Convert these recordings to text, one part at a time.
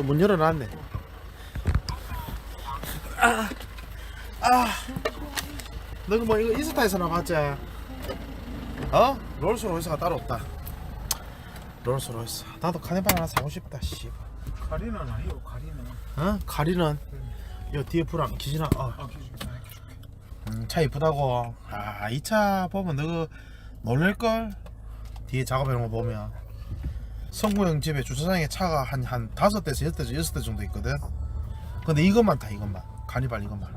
또 문 열어놨네. 아, 아. 너그 뭐 이거 인스타에서 나 봤지? 어? 롤스로이스가 따로 없다. 롤스로이스. 나도 카니발 하나 사고 싶다. 씨. 가리는 아니요 가리는 어? 가리는 요 뒤에 불안 기진아. 어. 아 음, 차 이쁘다고. 아, 이 차 보면 너 놀랄 걸. 뒤에 작업해놓은 거 보면. 성구 형 집에 주차장에 차가 한 한 다섯 대에서 여섯 대 여섯 대 정도 있거든. 근데 이것만 타 이것만. 카니발 이것만.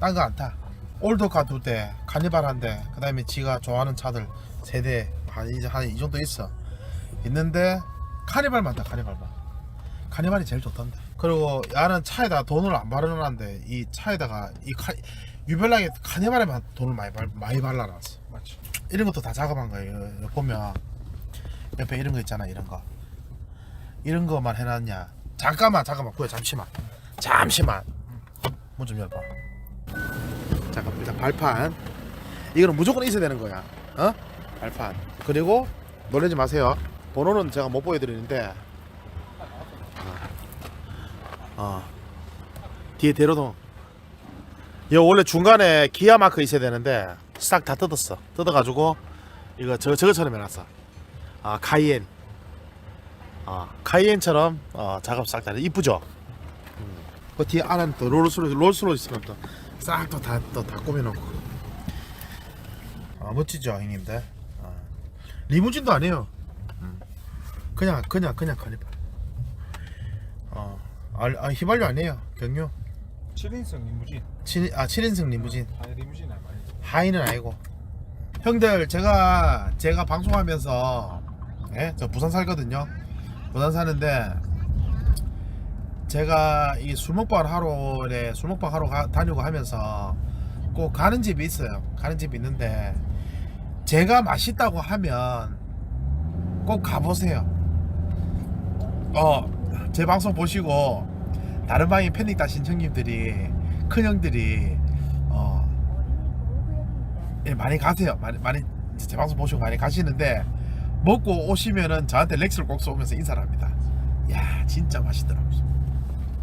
딴 거 안 타. 올드카 두 대, 카니발 한 대, 그 다음에 지가 좋아하는 차들 세 대, 한 이제 한 이 정도 있어. 있는데 카니발만 타 카니발만. 카니발이 제일 좋던데. 그리고 야는 차에다 돈을 안 바르는데 이 차에다가 이 카, 유별나게 카니발에만 돈을 많이 발, 많이 발라놨어. 맞지 이런 것도 다 작업한 거예요. 보면 옆에 이런 거 있잖아, 이런 거. 이런 거만 해놨냐? 잠깐만, 잠깐만, 구야 잠시만, 잠시만. 문 좀 열봐. 잠깐, 일단 발판. 이거는 무조건 있어야 되는 거야. 어? 발판. 그리고 놀라지 마세요. 번호는 제가 못 보여드리는데. 어. 어. 뒤에 대로동. 이거 원래 중간에 기아 마크 있어야 되는데 싹 다 뜯었어. 뜯어가지고 이거 저 저거처럼 해놨어. 아 카이엔. 아 카이엔처럼 어, 작업 싹 다 이쁘죠. 음. 그 뒤에 안은 또 롤스로이스 롤스로이스는 또싹 또 다 또 다 꾸며놓고. 아 멋지죠 형님들. 아. 리무진도 아니에요. 음. 그냥 그냥 그냥 카니발. 어, 아, 아 휘발유 아니에요. 경유. 7인승 리무진 친, 아 7인승 리무진. 아 리무진 아니 하이는 아니고 형들 제가 제가 방송하면서 예? 저 부산 살거든요 부산 사는데 제가 이 술 먹방 하러에 술 먹방 하러 가, 다니고 하면서 꼭 가는 집이 있어요 가는 집이 있는데 제가 맛있다고 하면 꼭 가보세요 어 제 방송 보시고 다른 방에 팬닉 다신 형님들이 큰 형들이 어 예, 많이 가세요. 많이 많이 제 방송 보시고 많이 가시는데 먹고 오시면은 저한테 렉스를 꼭 쏘면서 인사를 합니다. 야 진짜 맛있더라고요.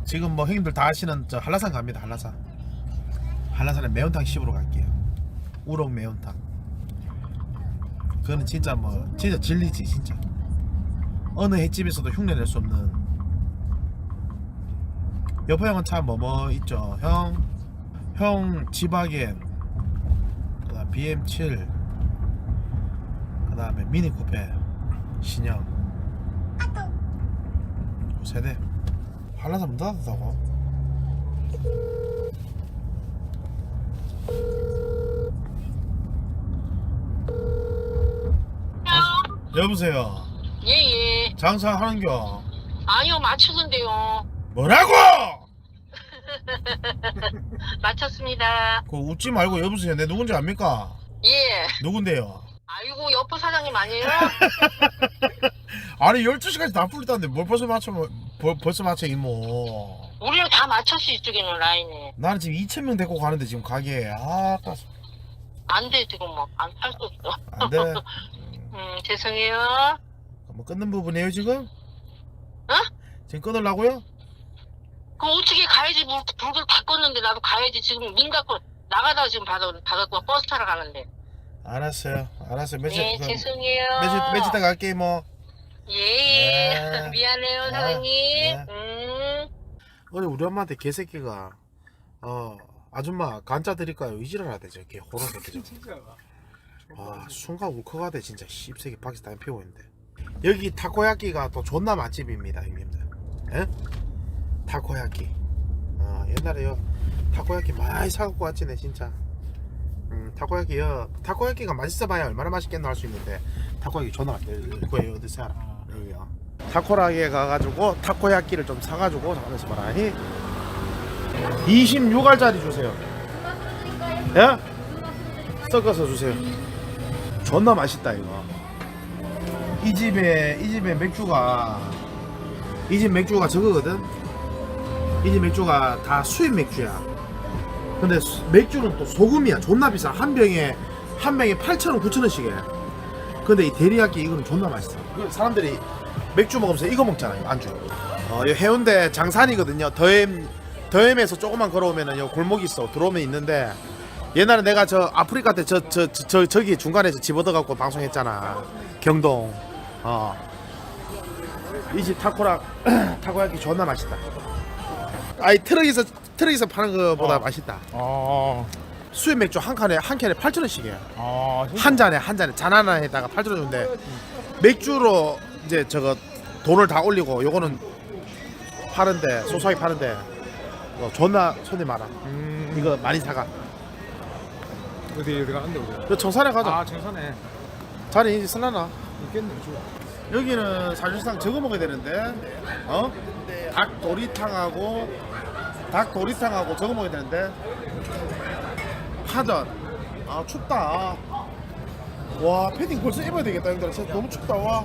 지금 뭐 형님들 다 아시는 저 한라산 갑니다. 한라산. 한라산에 매운탕 씹으러 갈게요. 우럭 매운탕. 그거는 진짜 뭐 진짜 진리지 진짜. 어느 횟집에서도 흉내 낼 수 없는. 여보 형은 참 뭐뭐 있죠. 형, 형 지바겐, 그다음 BM7 그 다음에 미니 쿠페 신형. 그 세대. 한라산 문 닫았다고. 여보세요. 예예. 장사하는겨. 아니요 맞추는데요. 뭐라고! 맞췄습니다. 그 웃지 말고 여보세요. 내 누군지 압니까? 예. 누군데요 아이고 여포 사장님 아니에요? 아니 12시까지 다 풀렸다는데 뭘 벌써 맞춰 벌, 벌써 맞춰 이모 우리는 다 맞췄어 이쪽에는 라인에. 나는 지금 2,000명 데리고 가는데 지금 가게에 아 아까 안돼 지금 뭐 안 팔 수 없어. 안돼 음 죄송해요. 뭐 끊는 부분이에요 지금? 어? 지금 끊으려고요? 그럼 어떻게 가야지 물, 불을 다 껐는데 나도 가야지 지금 문 닫고 나가다가 지금 받아 받았고 버스 타러 가는데. 알았어요 알았어요 며칠 예 그, 죄송해요. 며칠 며칠 있다 갈게 이모 예. 네. 미안해요 네. 사장님. 네. 음. 어제 우리 엄마한테 개새끼가 어 아줌마 간짜 드릴까요 이지랄 하대 저개 호로 새끼 아 순간 울컥하대 진짜 씹새끼 박스 담배 피우고 있는데 여기 타코야끼가 또 존나 맛집입니다 형님들 예? 타코야끼 어 옛날에 요 타코야끼 많이 사갖고 왔지 내 진짜 음 타코야끼요. 타코야끼가 맛있어 봐야 얼마나 맛있겠나 할 수 있는데 타코야끼 존나 맛있대 그거 어디서 알아. 여기요. 타코라게 가가지고 타코야끼를 좀 사가지고 잠깐만 봐라. 26알짜리 주세요. 예? 섞어서 주세요. 존나 맛있다 이거. 이 집에 이 집에 맥주가 이 집 맥주가 저거거든? 이 집 맥주가 다 수입 맥주야 근데 수- 맥주는 또 소금이야 존나 비싸 한 병에 한 병에 8,000원 9,000원씩 해 근데 이 데리야끼 이거는 존나 맛있어 그 사람들이 맥주 먹으면서 이거 먹잖아 요 안주 어, 이 해운대 장산이거든요. 더엠 더엠에서 조금만 걸어오면은 요 골목이 있어. 들어오면 있는데 옛날에 내가 저 아프리카 때 저 저 저 저, 기 중간에서 집어넣어 갖고 방송했잖아. 경동. 어. 이 집 타코라 타코야키 존나 맛있다. 아이 트럭에서 트럭에서 파는 거보다 어. 맛있다. 아, 수입 맥주 한 칸에 한 캔에 8,000원씩이야. 아, 한 잔에 한 잔에 잔 하나에다가 8천 원 주는데 맥주로 이제 저거 돈을 다 올리고 요거는 파는데 소소하게 파는데 어, 존나 손이 많아. 음, 이거 많이 사가. 어디 어디 가는데 우리? 저 청산에 가자. 아, 정선에 자리 이제 쓸라나? 있겠네, 주. 여기는 사실상 저거 먹어야 되는데 어? 닭 도리탕하고 닭 도리탕하고 저거 먹어야 되는데 하던 아 춥다 와 패딩 벌써 입어야 되겠다 형들 진짜 너무 춥다 와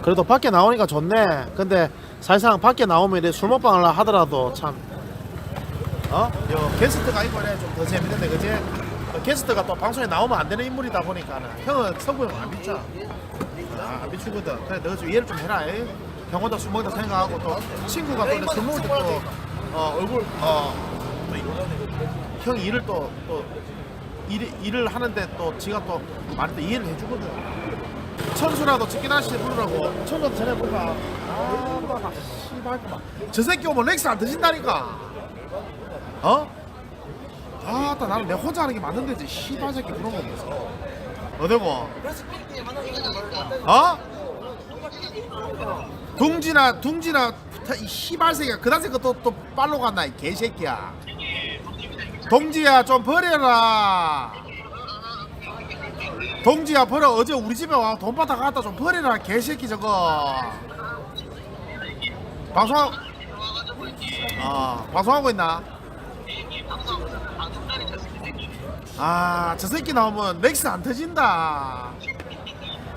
그래도 밖에 나오니까 좋네 근데 사실상 밖에 나오면 이래 술 먹방을 하더라도 참 어? 요 게스트가 이번에 좀 더 재밌는데 그지? 어, 게스트가 또 방송에 나오면 안 되는 인물이다 보니까는 형은 성구 형안 믿죠? 아, 안 미치거든. 그래, 너가 좀 이해를 좀 해라. 이. 경호다 술 먹다 생각하고 또 친구가 또술 먹을 때또 어, 얼굴 어, 형 일을 또 또 일, 일을 하는데 또 지가 또 많이 또 이해를 해주거든. 천수라도 치킨아씨 부르라고 천수한테 전해볼까? 아, 막 씨발 막. 저 새끼 오면 렉스 안 드신다니까. 어? 아, 나 나는 내 혼자 하는 게 맞는데 지. 씨발 새끼 그런 거 없어. 어디고? 어? 둥지나 둥지나 이 씨발새끼야 그다음에 또또 빨로 갔나 이 개새끼야. 동지야 좀 버려라. 동지야 버려. 어제 우리 집에 와. 돈 받아 갖다 좀 버려라 개새끼 저거. 방송 아 방송하고 있나? 아저 새끼 나오면 렉스 안 터진다.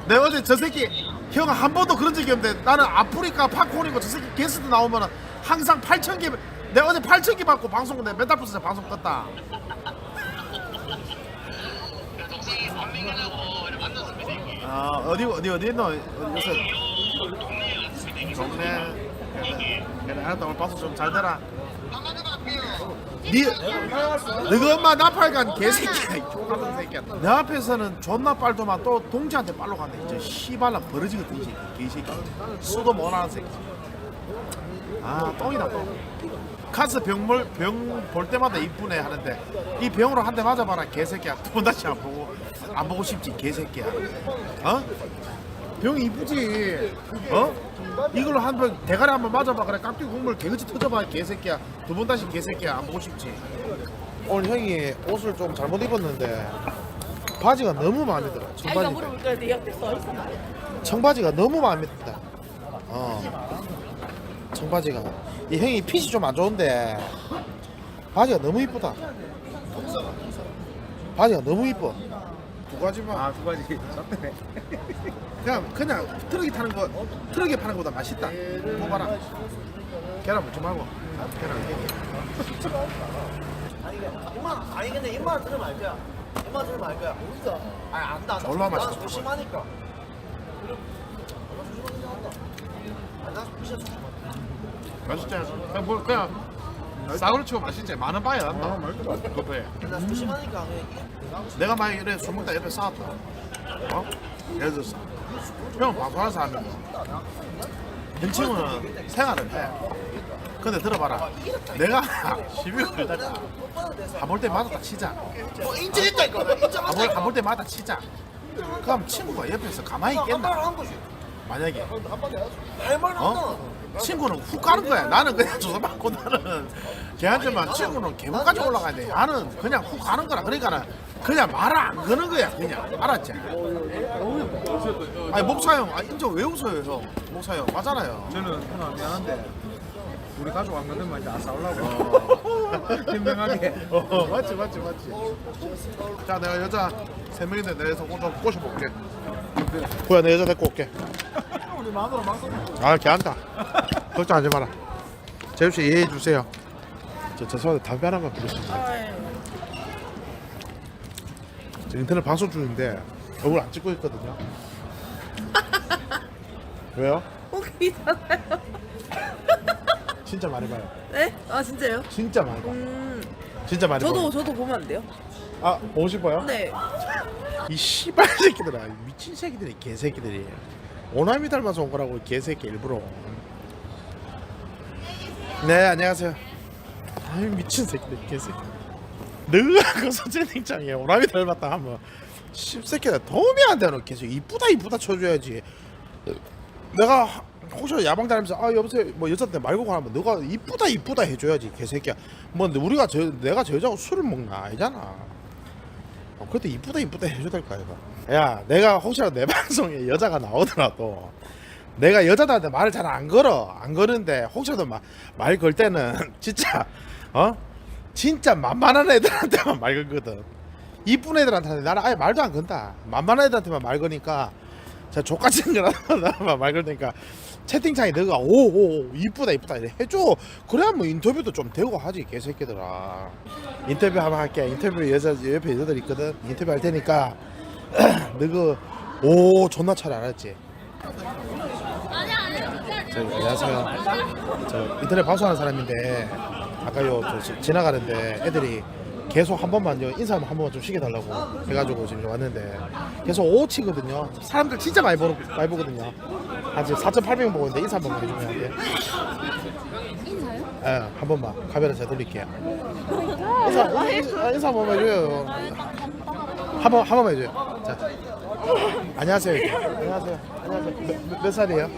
내가 어제 저 새끼 형 한 번도 그런 적이 없는데 나는 아프리카 팝콘이고 저 새끼 게스트 나오면 항상 8천 개 내가 어제 8천 개 받고 방송 내가 맨날 부서 방송 껐다. 아 어디 어디 어디 있노? 요새 동네. 그래 그래 알았다 오늘 방송 좀 잘 되라 니 너가 엄마 나팔간 개새끼야 이 X같은 새끼야. 내 앞에서는 존나 빨더만 또 동지한테 빨로 간다 이제 씨발라 버러지거든 이 새끼 개새끼. 수도 못하는 새끼. 아 똥이다 똥. 카스 병물 병 볼 때마다 이쁘네 하는데 이 병으로 한 대 맞아봐라 개새끼야. 두 번 다시 안 보고 안 보고 싶지 개새끼야. 어? 병이 이쁘지. 어? 이걸로 한번 대가리 한번 맞아봐. 그래 깍두기 국물 개그치 터져봐 개새끼야. 두 번 다시 개새끼야. 안 보고 싶지. 오늘 형이 옷을 좀 잘못 입었는데 바지가 너무 마음에 들어 아이가 청바지 물어볼 거야 내 옆에 서 있어 청바지가 너무 마음에 든다. 어. 청바지가. 이 형이 핏이 좀 안 좋은데 바지가 너무 이쁘다. 바지가 너무 이뻐 두 가지만 아, 두 가지. sat네 그냥 그냥 트럭이 타는 거 트럭에 파는 거보다 맛있다. 먹어봐라. 계란 말고 계란 이게. 임마 아니 근데 임마 들으면 알 거야. 임마 들으면 알 거야. 모르다. 아니 안다. 졸라 나 맛있어. 조심하니까. 나 진짜 조심. 맛있지? 그냥 뭐 그냥 싸구려 치고 맛있지. 많은 바야 난다. 아, 맛있다. 그래. 나 조심하니까 그냥 내가 만약 이래 술 먹다 옆에 싸웠다. 어? 예를 들어서 형 방송하는 사람이고 형 친구는 생활을 해. 근데 들어봐라. 내가 시비 걸다가 가볼 때마다 치자. 뭐. 나 인정한다. 가볼 가볼 때마다 치자. 그럼 친구가 옆에서 가만히 있겠나? 만약에 할말 어? 친구는 훅 가는 거야. 나는 그냥 조사받고 나는 걔한테만 친구는 개목까지 올라가야 돼. 나는 그냥 훅 가는 거라. 그러니까는 그냥 말을 안 거는 거야. 그냥 알았지? 아니 목사 형, 아 인정 왜 웃어요 형? 목사 형 맞잖아요. 저는 누나 미안한데 우리 가족 안 가더만 이제 안 싸우려고. 현명하게. 어, 맞지 맞지 맞지. 자 내가 여자 세 명인데 내에서 좀 꼬셔볼게. 고야 내 여자 데리고 올게. 우리 마누라 막상 아, 걔한다. 걱정하지 마라. 재우 씨 이해해 주세요. 저 죄송한데 담배 하나만 피울 수 있어요? 저 인터넷 방송 중인데 얼굴 안 찍고 있거든요. 왜요? 웃기잖아요 진짜 많이 봐요. 네? 아 진짜요? 진짜 많이 봐. 음 진짜 많이 저도 봐. 저도 보면 안 돼요? 아 보고 싶어요? 네. 이 씨발 새끼들아 이 미친 새끼들이 개새끼들이 오남이 닮아서 온 거라고 이 개새끼 일부러 네 안녕하세요 아유 미친 새끼들 개새끼 너가 그 선생님장에 오남이 닮았다 하면. 씹새끼들 도움이 안 되는 계속 이쁘다 이쁘다 쳐줘야지. 내가 혹시 야방 다니면서 아 여보세요? 뭐 여자한테 말고 가면 너가 이쁘다 이쁘다 해줘야지 개새끼야. 뭐 근데 우리가 저 내가 저 여자하고 술을 먹나 아니잖아. 어, 그래도 이쁘다 이쁘다 해줘야 될 거 아이가. 야 내가 혹시라도 내 방송에 여자가 나오더라도 내가 여자들한테 말을 잘 안 걸어. 안 거는데 혹시라도 마, 말걸 때는 진짜 어 진짜 만만한 애들한테만 말 걸거든. 이쁜 애들한테 나는 아예 말도 안 건다. 만만한 애들한테만 말 거니까 자 족같이 생겨나만 말 걸니까 채팅창에 너가 오오 이쁘다 이쁘다 이래 해줘. 그래야 뭐 인터뷰도 좀 되고 하지 개새끼들아. 인터뷰 한번 할게. 인터뷰 여자 옆에 여자들 있거든. 인터뷰 할 테니까 너그 오 존나 잘 알았지? 저 안녕하세요. 저 인터넷 방송하는 사람인데 아까요. 저 지- 지나가는데 애들이 계속 한 번만 요. 인사 한 번만 좀 시켜달라고 해가지고 지금 왔는데 계속 오치거든요. 사람들 진짜 많이 보는 많이 보거든요. 한 지금 4,800명 보고 있는데 인사 한 번만 해주면 안 돼? 인사요? 예, 한 번만. 카메라 제가 돌릴게요. 인사, 인사, 인사 한 번만 해줘요. 한 번, 한 번만 해줘요. 자 안녕하세요. 이렇게. 안녕하세요. 안녕하세요. 몇, 몇- 몇 살이에요?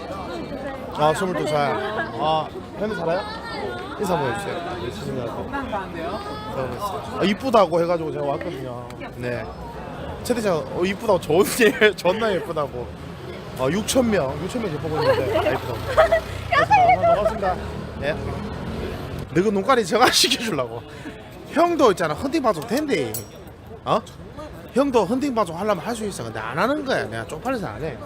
아 22살. 아 현대 살아요? 인사 한번 해주세요. 네, 시청자한테 아, 이쁘다고 해가지고 제가 왔거든요. 네. 채팅창 어, 이쁘다고 좋은 예 존나 예쁘다고. 어, 6천 명 6천 명이 보고 있는데. 아, 이쁘다고. 반갑습니다. 반갑습니다. 예 너그 눈깔이 정화 시켜주려고. 형도 있잖아 헌팅 방송 된대 어? 형도 헌팅 방송 하려면 할 수 있어. 근데 안 하는 거야. 내가 쪽팔려서 안 해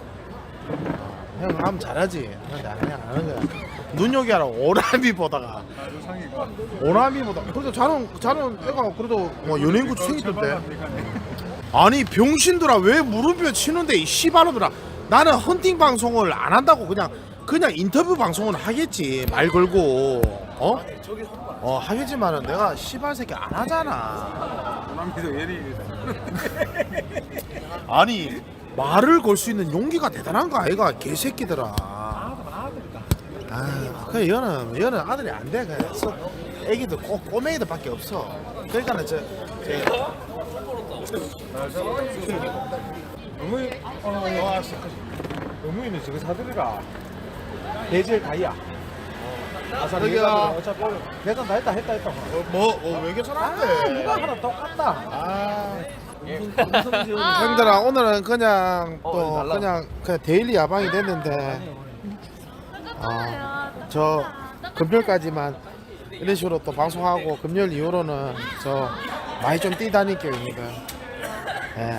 형 하면 잘하지. 근데 안, 해, 안 하는 거야 눈여기 하라. 오라미 보다가. 오라미 보다. 그래도 자는 자는 애가 그래도 뭐 연예인 구치 생기던데. 아니 병신들아 왜 물음표 치는데 이 씨발놈들아. 나는 헌팅 방송을 안 한다고 그냥 그냥 인터뷰 방송은 하겠지. 말 걸고. 어? 어 하겠지만은 내가 씨발 새끼 안 하잖아. 남기도 예리입니다. 아니 말을 걸 수 있는 용기가 대단한 거 아이가 개새끼들아 아 그냥 이거는 이거는 아들이 안 돼 그냥 서- 애기들 꼬, 꼬맹이들밖에 없어 그러니까는 저, 저 어머니, 어, 왔어. 어머니는 저거 사드리라. 대질 가이야. 아사 저기요. 어차피 계산 다 했다 했다 했다. 뭐, 어, 왜 계산한대? 누가 하나 똑같다. 아, 음성지원 형들아 오늘은 그냥 또 어, 달라. 그냥 그냥 데일리 야방이 됐는데, 아, 저 금요일까지만 이런 식으로 또 방송하고 금요일 이후로는 저 많이 좀 뛰다닐 계획입니다. 예.